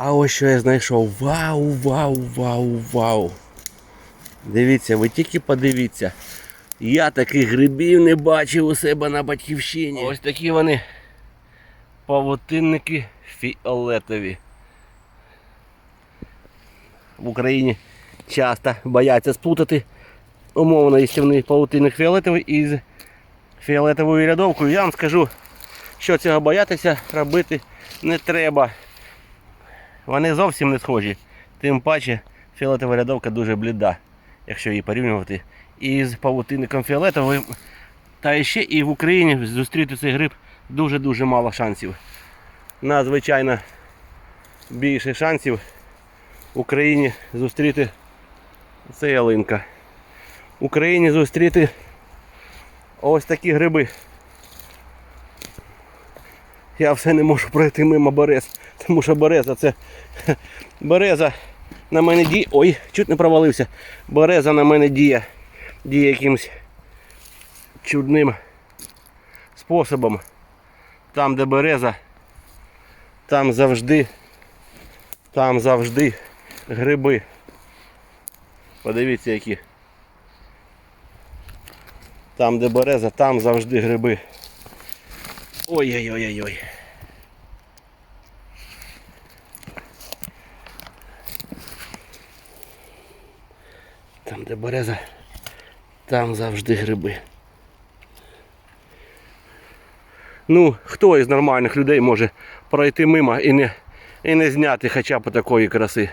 А ось що я знайшов. Вау, вау, вау, вау. Дивіться, ви тільки подивіться. Я таких грибів не бачив у себе на батьківщині. Ось такі вони павутинники фіолетові. В Україні часто бояться сплутати умовно істівний павутинник фіолетовий із фіолетовою рядовкою. Я вам скажу, що цього боятися робити не треба. Вони зовсім не схожі. Тим паче фіолетова рядовка дуже бліда, якщо її порівнювати із павутинником фіолетовим. Та ще і в Україні зустріти цей гриб дуже-дуже мало шансів. Надзвичайно більше шансів в Україні зустріти це ялинка. В Україні зустріти ось такі гриби. Я все не можу пройти мимо берез, тому що береза це береза на мене діє. Ой, чуть не провалився. Береза на мене діє. Діє якимось чудним способом. Там, де береза, там завжди, там завжди гриби. Подивіться які. Там, де береза, там завжди гриби. Ой-ой-ой-ой-ой. Там, де береза, там завжди гриби. Ну, хто із нормальних людей може пройти мимо і не, і не зняти хоча б такої краси?